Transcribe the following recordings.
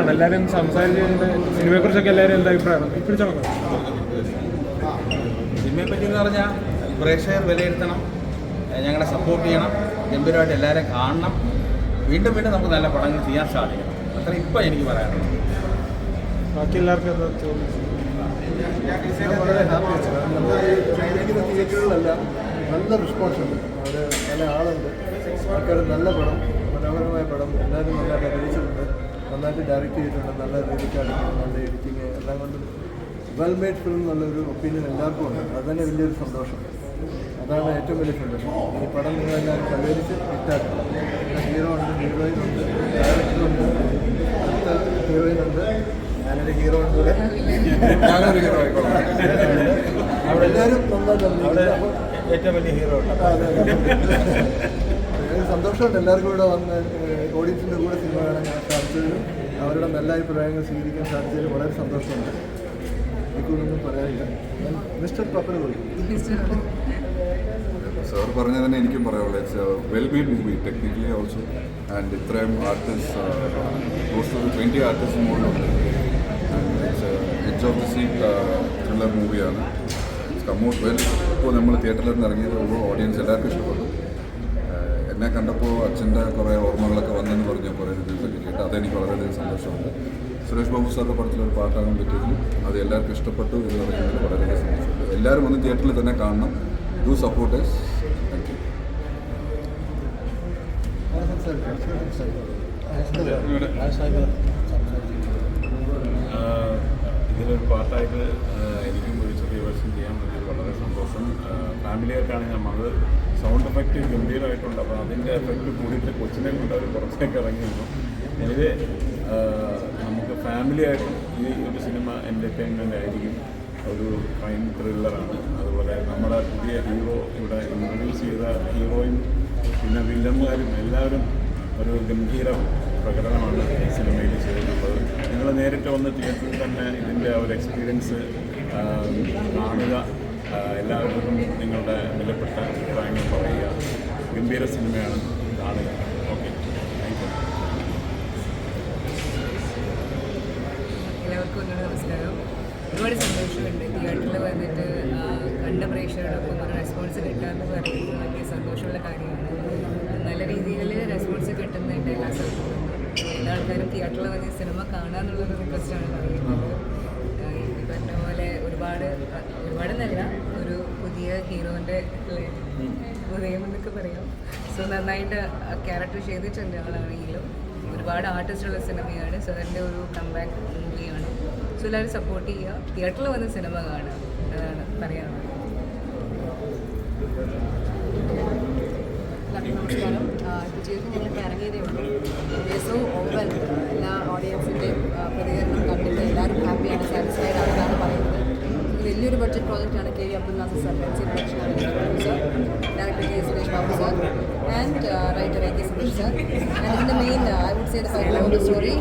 ആണ് എല്ലാവരും സംസാരിച്ചതിന്റെ സിനിമയെക്കുറിച്ചൊക്കെ എല്ലാവരും എന്താ അഭിപ്രായം? പിടിച്ചോ സിനിമയെ പറ്റി എന്ന് പറഞ്ഞാൽ പ്രേക്ഷകർ വിലയിരുത്തണം ഞങ്ങളെ സപ്പോർട്ട് ചെയ്യണം ഗംഭീരമായിട്ട് എല്ലാവരെയും കാണണം. വീണ്ടും വീണ്ടും നമുക്ക് നല്ല പടങ്ങൾ ചെയ്യാൻ സാധിക്കും അത്ര ഇപ്പം എനിക്ക് പറയാനുള്ളത് ബാക്കി എല്ലാവർക്കും എന്താ തിയേറ്ററുകളെല്ലാം നല്ല റെസ്പോൺസ് ഉണ്ട് അവിടെ നല്ല ആളുണ്ട് ആൾക്കാർ നല്ല പടം മനോഹരമായ പടം. എല്ലാവരും നല്ലതായിട്ട് അഭിനയിച്ചിട്ടുണ്ട്. നന്നായിട്ട് ഡയറക്റ്റ് ചെയ്തിട്ടുണ്ട്. നല്ല രീതിക്കാണ് നല്ല എഡിറ്റിങ് എല്ലാം കൊണ്ടും വെൽ മെയ്ഡ് ഫിലിം എന്നുള്ളൊരു ഒപ്പീനിയൻ എല്ലാവർക്കും ഉണ്ട്. അത് തന്നെ വലിയൊരു സന്തോഷം. അതാണ് ഏറ്റവും വലിയ സന്തോഷം. ഈ പടം നിങ്ങളെല്ലാവരും കണ്ടുപിടിച്ച് ഹിറ്റാക്കണം ഹീറോ ഉണ്ട് ഹീറോയിൻ ഉണ്ട് ഡയറക്ടറുണ്ട് അടുത്ത ഹീറോയിൻ ഉണ്ട്. ഞാനൊരു ഹീറോ ഉണ്ട് ഞാനൊരു ഹീറോ ആയിക്കോളാം. അവിടെ എല്ലാവരും നന്നായിട്ട് ഏറ്റവും വലിയ ഹീറോ ഉണ്ട്? സന്തോഷമുണ്ട്. എല്ലാവർക്കും ഇവിടെ വന്ന് ഓഡിയൻസിന്റെ കൂടെ സിനിമ കാണാൻ സാധിച്ചതിലും അവരുടെ നല്ല അഭിപ്രായങ്ങൾ സ്വീകരിക്കാൻ സാധിച്ചതിൽ വളരെ സന്തോഷമുണ്ട്. എനിക്കൊന്നും പറയാനില്ല. മിസ്റ്റർ പപ്പന് സാർ പറഞ്ഞ തന്നെ എനിക്കും പറയാനുള്ളത്. It's well made movie technically also and ഇത്രയും artist close to twenty artist മുകളിലുണ്ട് it's edge of the seat thriller മൂവിയാണ് കമ്മൗട്ട് വെൽ ഇപ്പോൾ നമ്മൾ തിയേറ്ററിൽ നിന്ന് ഇറങ്ങിയത് ഓഡിയൻസ് എല്ലാവർക്കും ഇഷ്ടപ്പെട്ടു. എന്നെ കണ്ടപ്പോൾ അച്ഛന്റെ കുറേ ഓർമ്മകളൊക്കെ വന്നെന്ന് പറഞ്ഞു കുറേ റിവ്യൂസൊക്കെ കേട്ട് അതെനിക്ക് വളരെയധികം സന്തോഷമുണ്ട്. സുരേഷ് ബാബു സാറിന്റെ പടത്തിലൊരു പാട്ടാകാൻ പറ്റിയതിൽ അത് എല്ലാവർക്കും ഇഷ്ടപ്പെട്ടു എന്ന് പറയുന്നതിൽ വളരെയധികം സന്തോഷമുണ്ട്. എല്ലാവരും ഒന്ന് തിയേറ്ററിൽ തന്നെ കാണണം. ഡു സപ്പോർട്ടേഴ്സ് താങ്ക് യു ഇതിലൊരു പാട്ടായിട്ട് എനിക്കും ഒരു ചെറിയ വേർഷൻ ചെയ്യാൻ പറ്റിയത് വളരെ സന്തോഷം. ഫാമിലിയായിട്ടാണ് ഞാൻ വന്നത് സൗണ്ട് എഫക്റ്റ് ഗംഭീരമായിട്ടുണ്ട് അപ്പോൾ അതിന്റെ എഫക്റ്റ് കൂടിയിട്ട് കൊച്ചിനെ കൊണ്ട് അവർ പുറത്തേക്ക് ഇറങ്ങിയിരുന്നു. എനിവേ നമുക്ക് ഫാമിലിയായിട്ട് ഈ ഒരു സിനിമ എന്റർടൈൻമെന്റ് ആയിരിക്കും. ഒരു ക്രൈം ത്രില്ലറാണ് അതുപോലെ നമ്മുടെ പുതിയ ഹീറോ ഇവിടെ ഇൻട്രൊഡ്യൂസ് ചെയ്ത ഹീറോയും പിന്നെ വില്ലന്മാരും എല്ലാവരും ഒരു ഗംഭീര പ്രകടനമാണ് ഈ സിനിമയിൽ ചെയ്തിട്ടുള്ളത്. നിങ്ങൾ നേരിട്ട് വന്ന് തിയേറ്ററിൽ തന്നെ ഇതിന്റെ ഒരു എക്സ്പീരിയൻസ് കാണുക ആ, എല്ലാവർക്കും നിങ്ങളുടെ വിലപ്പെട്ട അഭിപ്രായങ്ങൾ പറയുക. ഗംഭീര സിനിമയാണ്. കാണുക ഓക്കെ. താങ്ക് യു എല്ലാവർക്കും നമസ്കാരം. ഒരുപാട് സന്തോഷമുണ്ട്. തിയേറ്ററിൽ വന്നിട്ട് കണ്ട പ്രേക്ഷകരോടൊപ്പം ഒരു റെസ്പോൺസ് കിട്ടുക എന്ന് പറയുന്നത് വലിയ സന്തോഷമുള്ള കാര്യമാണ്. നല്ല രീതിയിൽ റെസ്പോൺസ് കിട്ടുന്നുണ്ട് എല്ലാ സ്ഥലത്തും. എല്ലാ ആൾക്കാരും തിയേറ്ററിൽ വന്ന് സിനിമ കാണാന്നുള്ളൊരു റിക്വസ്റ്റാണ് പറയുന്നത്. ഒരുപാട് ഒരുപാട് നല്ല ഒരു പുതിയ ഹീറോന്റെ ഉദയം എന്നൊക്കെ പറയാം. സോ നന്നായിട്ട് ക്യാരക്ടർ ചെയ്തിട്ടുണ്ട് ആളാണെങ്കിലും ഒരുപാട് ആർട്ടിസ്റ്റുള്ള സിനിമയാണ് സാറിന്റെ ഒരു കംബാക്ക് മൂവിയാണ് സോ എല്ലാവരും സപ്പോർട്ട് ചെയ്യുക. തിയേറ്ററിൽ വന്ന് സിനിമ കാണുക. അതാണ് പറയാനുള്ളത് എല്ലാവർക്കും നമസ്കാരം ഇപ്പോൾ ചെയ്ത് ഞങ്ങൾക്ക് ഇറങ്ങിയതേ ഉള്ളൂ സോ ഓവൽ എല്ലാ ഓഡിയൻസിന്റെയും പ്രതികരണം കണ്ടിട്ട് എല്ലാവരും ഹാപ്പിയാണ് സാറ്റിസ്ഫൈഡ് ആണെന്നാണ് പറയുന്നത് ഇത് വലിയൊരു budget പ്രോജക്റ്റാണ് K V Abdul Nasar sir പ്രൊഡക്ഷനാണ് producer director K Suresh Babu sir and writer A K Suresh sir and ഇതിന്റെ main I would say the story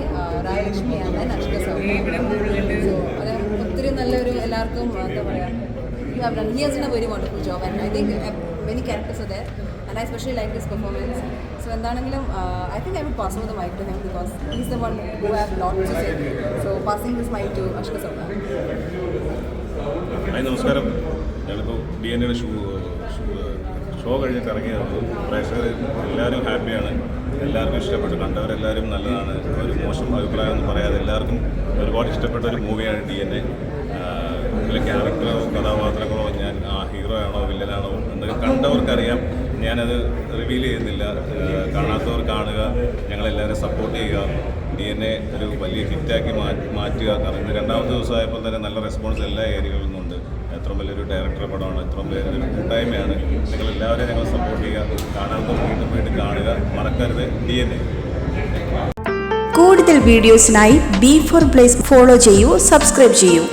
Rajalakshmi and Ashka sir so അത് ഒത്തിരി നല്ലൊരു എല്ലാവർക്കും എന്താ പറയുക a very wonderful job, and I think uh, many characters are there, and I especially like his performance. So, എന്താണെങ്കിലും uh, I would pass over the mic to him because he's the one who I have a lot to say. So, passing this mic to Ashka Sauna. Hi നമസ്കാരം. ഞാനിപ്പോൾ D N എയുടെ ഷൂ show കഴിഞ്ഞിട്ട് ഇറങ്ങിയത് പ്രേക്ഷകർ എല്ലാവരും ഹാപ്പിയാണ്. എല്ലാവർക്കും ഇഷ്ടപ്പെട്ടു. കണ്ടവരെല്ലാവരും നല്ലതാണ്. ഒരു മോശം അഭിപ്രായമൊന്നും പറയാതെ എല്ലാവർക്കും ഒരുപാട് ഇഷ്ടപ്പെട്ട ഒരു മൂവിയാണ് ഡി എൻ എ ഇതിലെ ക്യാരക്ടറോ കഥാപാത്രങ്ങളോ ഞാൻ ആ ഹീറോ ആണോ വില്ലനാണോ എന്നൊക്കെ കണ്ടവർക്കറിയാം. ഞാനത് റിവീൽ ചെയ്യുന്നില്ല. കാണാത്തവർ കാണുക ഞങ്ങളെല്ലാവരും സപ്പോർട്ട് ചെയ്യുക. ഡി എൻ എ ഒരു വലിയ ഹിറ്റാക്കി മാറ്റി മാറ്റുക. കാരണം രണ്ടാമത്തെ ദിവസമായപ്പോൾ തന്നെ നല്ല റെസ്പോൺസ് എല്ലാ ഏരിയകളിൽ നിന്നുണ്ട്. എത്ര വലിയൊരു ഡയറക്ടർ പടമാണ് എത്ര വലിയൊരു കൂട്ടായ്മയാണ്. നിങ്ങൾ എല്ലാവരെയും നിങ്ങൾ സപ്പോർട്ട് ചെയ്യുക. കാണാത്തവർ വീണ്ടും വീണ്ടും കാണുക. മറക്കരുത്. D N A. കൂടുതൽ വീഡിയോസിനായി ബി ഫോർ പ്ലേസ് ഫോളോ ചെയ്യൂ സബ്സ്ക്രൈബ് ചെയ്യൂ.